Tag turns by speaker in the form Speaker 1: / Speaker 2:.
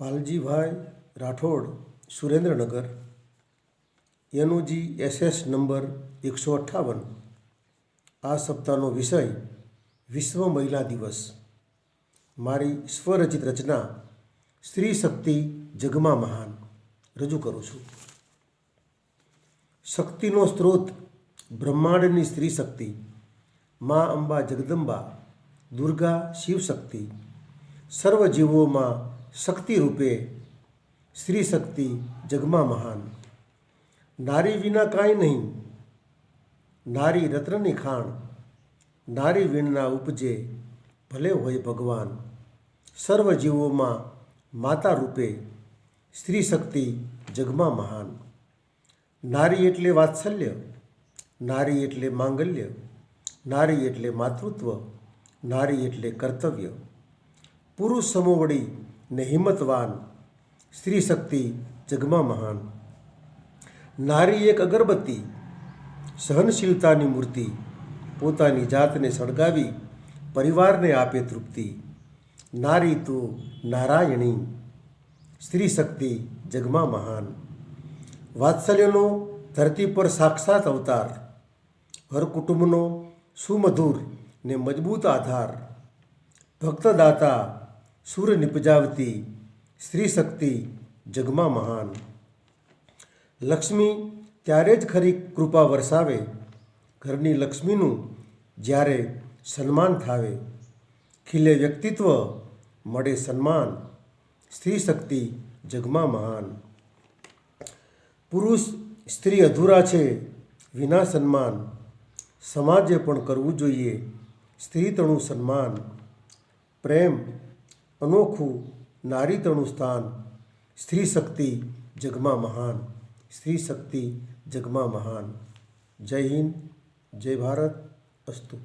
Speaker 1: Paljibhai Rathod, Surendranagar. NOG SS number એકસો અઠ્ઠાવન. આ સપ્તાહનો વિષય વિશ્વ મહિલા દિવસ. મારી સ્વરચિત રચના સ્ત્રી શક્તિ જગમાં મહાન. રજૂ કરું છું. શક્તિનો સ્ત્રોત બ્રહ્માંડની સ્ત્રી શક્તિ, મા અંબા જગદંબા, દુર્ગા શિવશક્તિ સર્વ જીવોમાં શક્તિ રૂપે સ્ત્રી શક્તિ જગમાં મહાન. નારી વિના કાંઈ નહીં. નારી રત્નની ખાણ, નારી વીણના ઉપજે ભલે હોય ભગવાન. સર્વ જીવોમાં માતા રૂપે સ્ત્રી શક્તિ જગમાં મહાન. નારી એટલે વાત્સલ્ય, નારી એટલે માંગલ્ય, નારી એટલે માતૃત્વ, નારી એટલે કર્તવ્ય. પુરુષ સમોવડી ને હિંમતવાન સ્ત્રી શક્તિ જગમાં મહાન. નારી એક અગરબત્તી, સહનશીલતાની મૂર્તિ, પોતાની જાતને સળગાવી પરિવારને આપે તૃપ્તિ. નારી તો નારાયણી સ્ત્રી શક્તિ જગમાં મહાન. વાત્સલ્યનો ધરતી પર સાક્ષાત અવતાર, હર કુટુંબનો સુમધુર ને મજબૂત આધાર. ભક્તદાતા સુર નિપજાવતી સ્ત્રી શક્તિ જગમાં મહાન. લક્ષ્મી ત્યારે જ ખરી કૃપા વરસાવે. ઘરની લક્ષ્મીનું જ્યારે સન્માન થાવે. ખીલે વ્યક્તિત્વ, મળે સન્માન. સ્ત્રી શક્તિ જગમાં મહાન. પુરુષ સ્ત્રી અધૂરા છે, વિના સન્માન. સમાજે પણ કરવું જોઈએ સ્ત્રી તણું સન્માન. પ્રેમ અનોખું નારી તણું સ્થાન સ્ત્રી શક્તિ જગમાં મહાન સ્ત્રી શક્તિ જગમાં મહાન જય હિન્દ જય ભારત અસ્તુ